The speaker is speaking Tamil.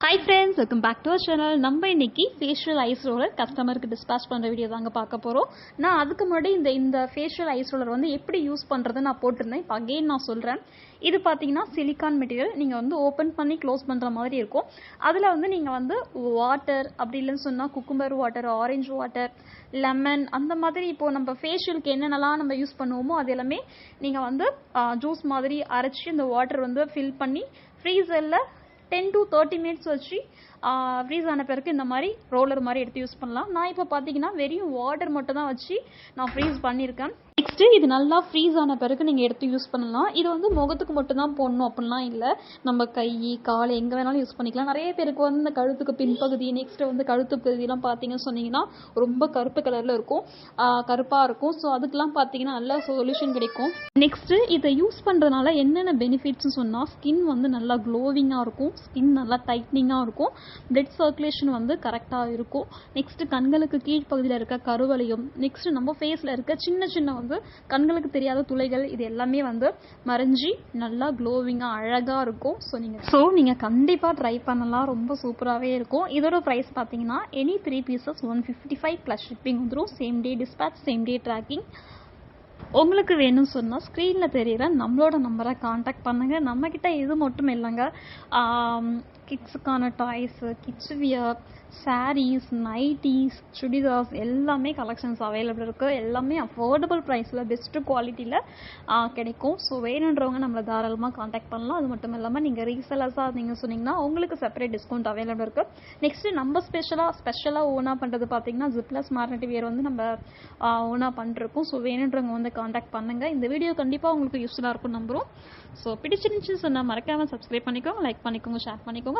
Hi friends welcome back to our channel நம்ம இன்னைக்கு ஃபேஷியல் ஐஸ் ரோலர் கஸ்டமருக்கு டிஸ்பேச் பண்ணுற வீடியோ தாங்க பார்க்க போகிறோம் நான் அதுக்கு முன்னாடி இந்த இந்த ஃபேஷியல் ஐஸ் ரோலர் வந்து எப்படி யூஸ் பண்ணுறது நான் போட்டிருந்தேன். இப்போ அகெயின் நான் சொல்கிறேன் இது பார்த்தீங்கன்னா சிலிக்கான் மெட்டீரியல் நீங்கள் வந்து ஓப்பன் பண்ணி க்ளோஸ் பண்ணுற மாதிரி இருக்கும். அதில் வந்து நீங்கள் வந்து வாட்டர் அப்படி இல்லைன்னு சொன்னால் cucumber water orange water lemon அந்த மாதிரி இப்போது நம்ம ஃபேஷியலுக்கு என்னென்னலாம் நம்ம யூஸ் பண்ணுவோமோ அது எல்லாமே நீங்கள் வந்து ஜூஸ் மாதிரி அரைச்சி அந்த வாட்டர் வந்து ஃபில் பண்ணி ஃப்ரீசரில் டென் டு தேர்ட்டி மினிட்ஸ் வச்சு ஃப்ரீஸ் ஆன பிறகு இந்த மாதிரி ரோலர் மாதிரி எடுத்து யூஸ் பண்ணலாம். நான் இப்போ பார்த்தீங்கன்னா வெறும் வாட்டர் மட்டும் தான் வச்சு நான் ஃப்ரீஸ் பண்ணியிருக்கேன். நெக்ஸ்ட்டு இது நல்லா ஃப்ரீஸ் ஆன பிறகு நீங்கள் எடுத்து யூஸ் பண்ணலாம். இது வந்து முகத்துக்கு மட்டும்தான் போடணும் அப்படிலாம் இல்லை. நம்ம கை கால் எங்கே வேணாலும் யூஸ் பண்ணிக்கலாம். நிறைய பேருக்கு வந்து இந்த கழுத்துக்கு பின்பகுதி நெக்ஸ்ட்டு வந்து கழுத்து பகுதியெல்லாம் பார்த்தீங்கன்னு சொன்னீங்கன்னா ரொம்ப கருப்பு கலரில் இருக்கும். கருப்பாக இருக்கும். ஸோ அதுக்கெலாம் பார்த்தீங்கன்னா நல்லா சொல்யூஷன் கிடைக்கும். நெக்ஸ்ட்டு இதை யூஸ் பண்ணுறதுனால என்னென்ன பெனிஃபிட்ஸ்னு சொன்னால் ஸ்கின் வந்து நல்லா க்ளோவிங்காக இருக்கும். ஸ்கின் நல்லா டைட்னிங்காக இருக்கும். பிளட் சர்க்குலேஷன் வந்து கரெக்டாக இருக்கும். நெக்ஸ்ட்டு கண்களுக்கு கீழ்ப்பகுதியில் இருக்க கருவளையும் நெக்ஸ்ட்டு நம்ம ஃபேஸில் இருக்க சின்ன சின்ன வந்து கண்களுக்கு தெரியாத துளைகள் இது எல்லாமே வந்து மறைஞ்சி நல்லா க்ளோவிங்காக அழகாக இருக்கும். ஸோ நீங்கள் ஸோ நீங்கள் கண்டிப்பாக ட்ரை பண்ணலாம். ரொம்ப சூப்பராகவே இருக்கும். இதோட ப்ரைஸ் பார்த்தீங்கன்னா any three pieces one fifty five plus shipping வந்துடும் same day dispatch same day tracking உங்களுக்கு வேணும்னு சொன்னால் ஸ்க்ரீனில் தெரியிற நம்மளோட நம்பரை காண்டாக்ட் பண்ணுங்கள் நம்மக்கிட்ட இது மட்டும் இல்லைங்க. கிட்ஸுக்கான toys kids wear saris nighties chudidars எல்லாமே கலெக்ஷன்ஸ் அவைலபிள் இருக்குது எல்லாமே அஃபோர்டபுள் ப்ரைஸில் பெஸ்ட்டு குவாலிட்டியில் கிடைக்கும். ஸோ வேணுன்றவங்க நம்மளை தாராளமாக காண்டாக்ட் பண்ணலாம். அது மட்டும் இல்லாமல் நீங்கள் ரீசெலர்ஸாக நீங்கள் சொன்னீங்கன்னா உங்களுக்கு செப்பரேட் டிஸ்கவுண்ட் அவைலபிள் இருக்குது நெக்ஸ்ட்டு நம்ம ஸ்பெஷலாக ஸ்பெஷலாக ஓனாக பண்ணுறது பார்த்தீங்கன்னா ஜிப்லஸ் மார்னட்டி வியர் வந்து நம்ம ஓனாக பண்ணிருக்கோம் ஸோ வேணுன்றவங்க வந்து காண்டாக்ட் பண்ணுங்கள் இந்த வீடியோ கண்டிப்பாக உங்களுக்கு யூஸ்ஃபுல்லாக இருக்கும் நம்புகிறோம் ஸோ பிடிச்சிருந்துச்சு சொன்னால் மறக்காமல் சப்ஸ்கிரைப் பண்ணிக்கோங்க லைக் பண்ணிக்கோங்க ஷேர் பண்ணிக்கோங்க.